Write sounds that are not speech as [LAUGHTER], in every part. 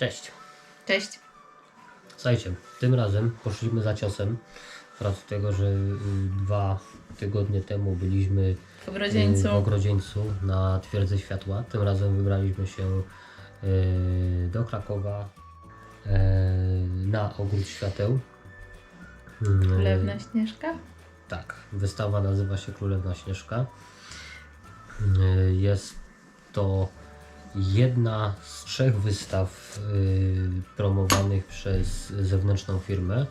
Cześć. Cześć. Słuchajcie, tym razem poszliśmy za ciosem. Z racji tego, że y, dwa tygodnie temu byliśmy W y, Ogrodzieńcu. w Ogrodzieńcu na Twierdzy Światła. Tym razem wybraliśmy się y, do Krakowa y, na Ogród Świateł. Y, Królewna Śnieżka. Tak, wystawa nazywa się Królewna Śnieżka. Y, Jest to jedna z trzech wystaw y, promowanych przez zewnętrzną firmę.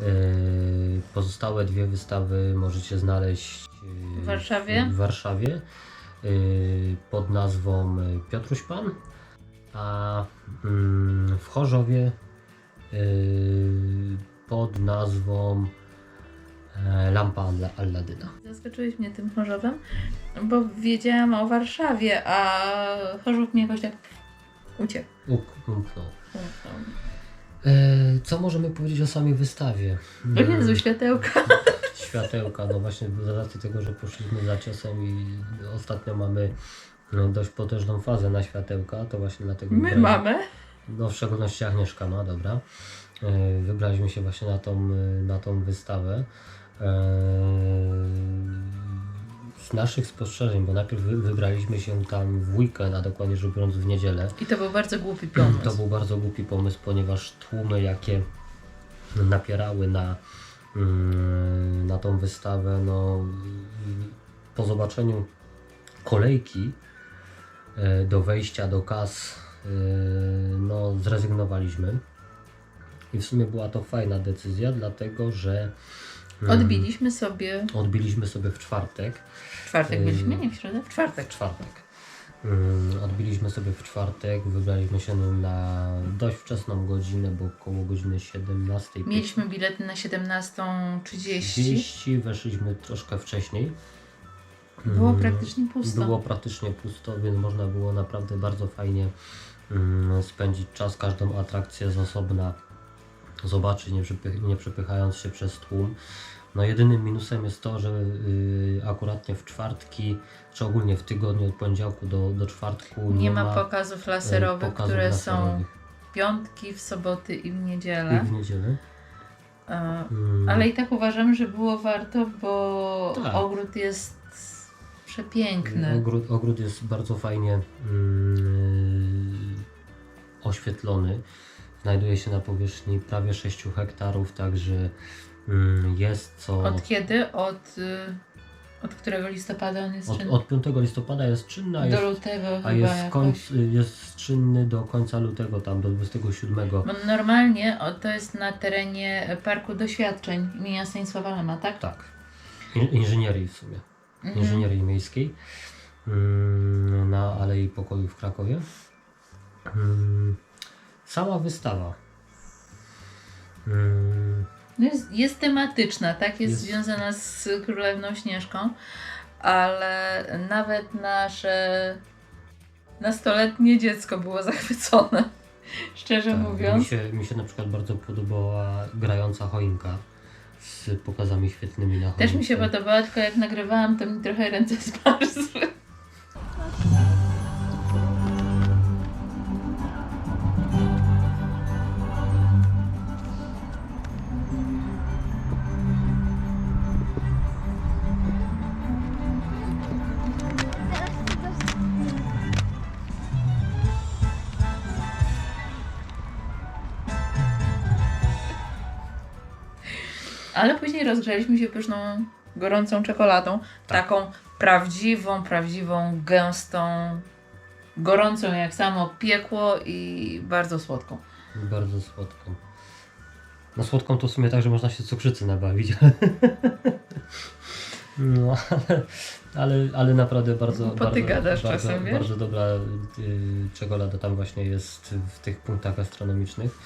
Y, Pozostałe dwie wystawy możecie znaleźć y, W Warszawie? w Warszawie pod nazwą Piotruś Pan, a mm, w Chorzowie pod nazwą Lampa Alla- Alladyna. Zaskoczyłeś mnie tym Chorzowem, bo wiedziałam o Warszawie, a Chorzów mnie jakoś tak uciekł. Umknął. E, co możemy powiedzieć o samej wystawie? O Jezu, światełka. [LAUGHS] Światełka, no właśnie z racji tego, że poszliśmy za ciosem i ostatnio mamy no, dość potężną fazę na światełka, to właśnie dlatego My mamy. No w szczególności Agnieszka ma, dobra. E, Wybraliśmy się właśnie na tą, e, na tą wystawę. E, Z naszych spostrzeżeń, bo najpierw wy- wybraliśmy się tam w weekend, a dokładnie rzecz biorąc w niedzielę. I to był bardzo głupi pomysł. To był bardzo głupi pomysł, ponieważ tłumy, jakie napierały na, mm, na tą wystawę, no, po zobaczeniu kolejki e, do wejścia do kas, e, no, zrezygnowaliśmy. I w sumie była to fajna decyzja, dlatego że Odbiliśmy sobie. odbiliśmy sobie w czwartek. W czwartek byliśmy? Nie w środę? W W czwartek. czwartek. Mm, Odbiliśmy sobie w czwartek, wybraliśmy się na dość wczesną godzinę, bo około godziny 17.30. Mieliśmy bilety na 17.30. 30, weszliśmy troszkę wcześniej. Było praktycznie pusto. Było praktycznie pusto, więc można było naprawdę bardzo fajnie spędzić czas, każdą atrakcję z osobna zobaczyć, nie, przypych, nie przepychając się przez tłum. No jedynym minusem jest to, że y, akuratnie w czwartki, czy ogólnie w tygodniu od poniedziałku do, do czwartku Nie ma pokazów y, laserowych, pokazów które są laserowych. w piątki, w soboty i w I niedzielę. w niedzielę. E, Mm, Ale i tak uważam, że było warto, bo Tak. ogród jest przepiękny. Ogród, ogród jest bardzo fajnie mm, oświetlony. Znajduje się na powierzchni prawie 6 hektarów, także mm, jest co. Od kiedy? Od, y, od którego listopada on jest Od, czynny? od 5 listopada jest czynny, a do jest, lutego a chyba jest, jakoś. końc, jest czynny do końca lutego, tam do 27. Bo normalnie o, to jest na terenie Parku Doświadczeń imienia Stanisława Lema, tak? Tak. In, inżynierii w sumie. Mhm. Inżynierii miejskiej mm, na Alei Pokoju w Krakowie. Mm, Sama wystawa. Mm, No jest, jest tematyczna, tak? Jest, Jest. związana z Królewną Śnieżką, ale nawet nasze nastoletnie dziecko było zachwycone. [LAUGHS] Szczerze tak, mówiąc. Mi się, mi się na przykład bardzo podobała grająca choinka z pokazami świetnymi na choince. Też mi się podobała, tylko jak nagrywałam, to mi trochę ręce [LAUGHS] zmarzły. Ale później rozgrzaliśmy się pyszną, gorącą czekoladą. Tak. Taką prawdziwą, prawdziwą, gęstą, gorącą jak samo piekło i bardzo słodką. Bardzo słodką. No słodką to w sumie tak, że można się cukrzycy nabawić. [LAUGHS] No, ale, ale, ale naprawdę bardzo, Bo ty bardzo, gadasz bardzo, czasem, bardzo dobra y, czekolada tam właśnie jest w tych punktach gastronomicznych.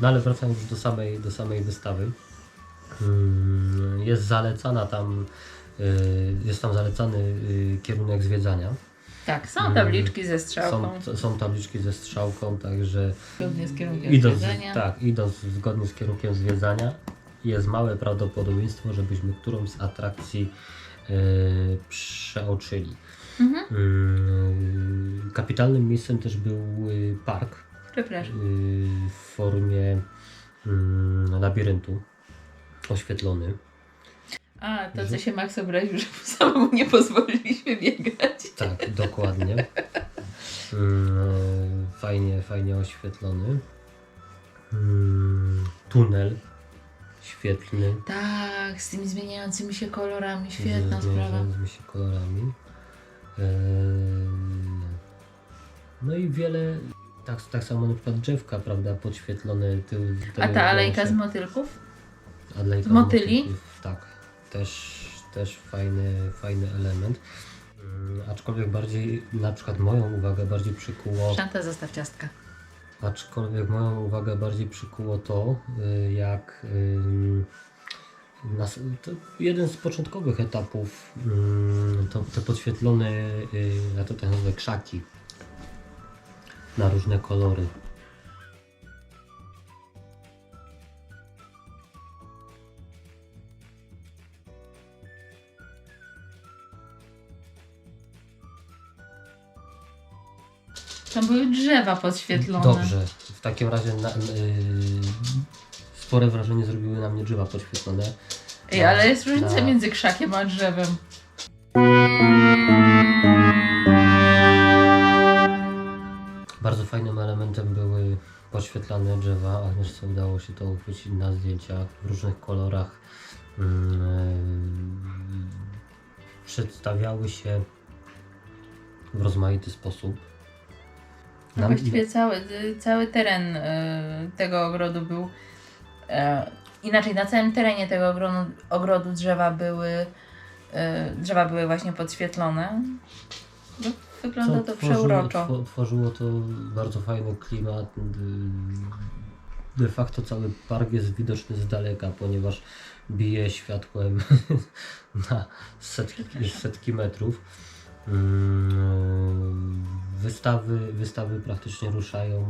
No ale wracając już do samej, do samej wystawy. Jest zalecana tam, y, jest tam zalecany y, kierunek zwiedzania. Tak, są tabliczki ze strzałką, Są, są tabliczki ze strzałką, także zgodnie z kierunkiem idąc, zwiedzania. tak, idąc zgodnie z kierunkiem zwiedzania, jest małe prawdopodobieństwo, żebyśmy którąś z atrakcji e, przeoczyli. Mhm. Kapitalnym miejscem też był y, park Przepraszam. y, w formie mm, labiryntu oświetlony. A, to co się Max obraził, że [LAUGHS] samemu nie pozwoliliśmy biegać. Tak, dokładnie. [LAUGHS] Mm, Fajnie, fajnie oświetlony. Mm, Tunel świetlny. Tak, z tymi zmieniającymi się kolorami. Świetna z sprawa. zmieniającymi się kolorami. Eee, No i wiele, tak, tak samo na przykład drzewka, prawda, podświetlone. Tył, A ta alejka z motylków? Alejka z motyli? motylków, Tak, też, też fajny, fajny element. Mm, Aczkolwiek bardziej, na przykład moją uwagę bardziej przykuło, Szanta, zostaw ciastka. aczkolwiek moją uwagę bardziej przykuło to, y, jak nas, jeden z początkowych etapów to te podświetlone, y, ja to tak nazwę krzaki na różne kolory. Tam były drzewa podświetlone. Dobrze, w takim razie na, y, spore wrażenie zrobiły na mnie drzewa podświetlone. Ej, ale jest różnica między krzakiem a drzewem. Fajnym elementem były podświetlane drzewa, a też co udało się to uchwycić na zdjęciach w różnych kolorach. Mm, Przedstawiały się w rozmaity sposób. No właściwie cały, cały teren y, tego ogrodu był. e, inaczej, na całym terenie tego ogrodu, ogrodu drzewa były. y, drzewa były właśnie podświetlone. Wygląda to tworzyło, przeuroczo. two- tworzyło to bardzo fajny klimat. De facto cały park jest widoczny z daleka, ponieważ bije światłem [LAUGHS] na setki, setki metrów. Mm, Wystawy, wystawy praktycznie ruszają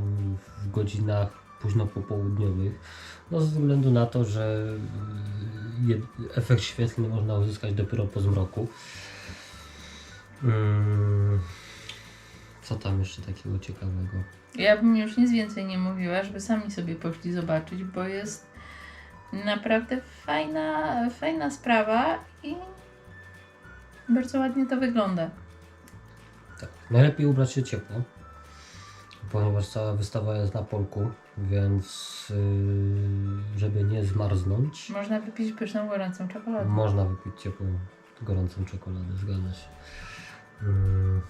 w godzinach późno popołudniowych. No, ze względu na to, że efekt świetlny można uzyskać dopiero po zmroku. Mm, Co tam jeszcze takiego ciekawego? Ja bym już nic więcej nie mówiła, żeby sami sobie poszli zobaczyć, bo jest naprawdę fajna, fajna sprawa i bardzo ładnie to wygląda. Tak. Najlepiej ubrać się ciepło, ponieważ cała wystawa jest na polku, więc yy, żeby nie zmarznąć, Można wypić pyszną, gorącą czekoladę. można wypić ciepłą, gorącą czekoladę, zgadza się. Mm.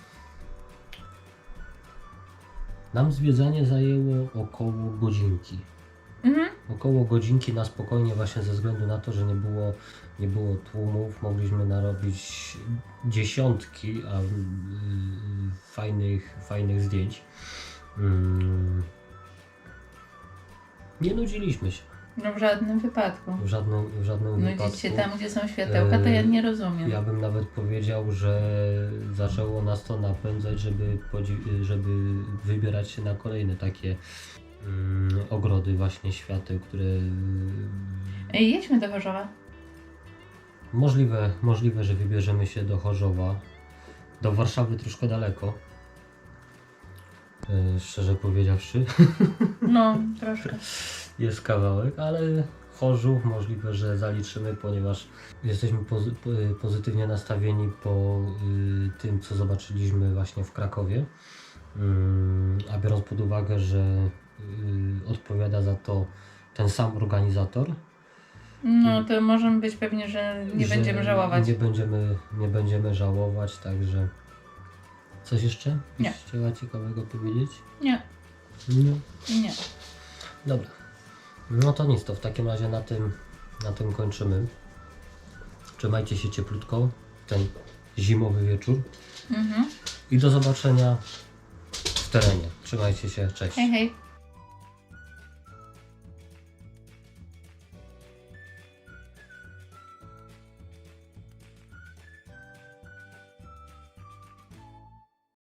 Nam zwiedzanie zajęło około godzinki. Mhm. Około godzinki na spokojnie właśnie ze względu na to, że nie było, nie było tłumów, mogliśmy narobić dziesiątki a, y, fajnych, fajnych zdjęć. Mm. Nie nudziliśmy się No w żadnym wypadku. w żadnym, w żadnym Nudzić wypadku. się tam, gdzie są światełka, to ja nie rozumiem. Ja bym nawet powiedział, że zaczęło nas to napędzać, żeby, żeby wybierać się na kolejne takie mm, ogrody właśnie świateł, które Ej, jedźmy do Chorzowa. Możliwe, możliwe, że wybierzemy się do Chorzowa. Do Warszawy troszkę daleko. E, szczerze powiedziawszy, [LAUGHS] No, troszkę. Jest kawałek, ale Chorzów możliwe, że zaliczymy, ponieważ jesteśmy pozy- po- pozytywnie nastawieni po y, tym, co zobaczyliśmy właśnie w Krakowie. Ym, A biorąc pod uwagę, że y, odpowiada za to ten sam organizator, No, to możemy być pewni, że nie że będziemy żałować. Nie będziemy, nie będziemy żałować, także. Coś jeszcze? Nie. Chciała ciekawego powiedzieć? Nie, Nie. nie. Dobra. No to nic, to w takim razie na tym, na tym kończymy. Trzymajcie się cieplutko ten zimowy wieczór Mhm. i do zobaczenia w terenie. Trzymajcie się, cześć. Hej, hej.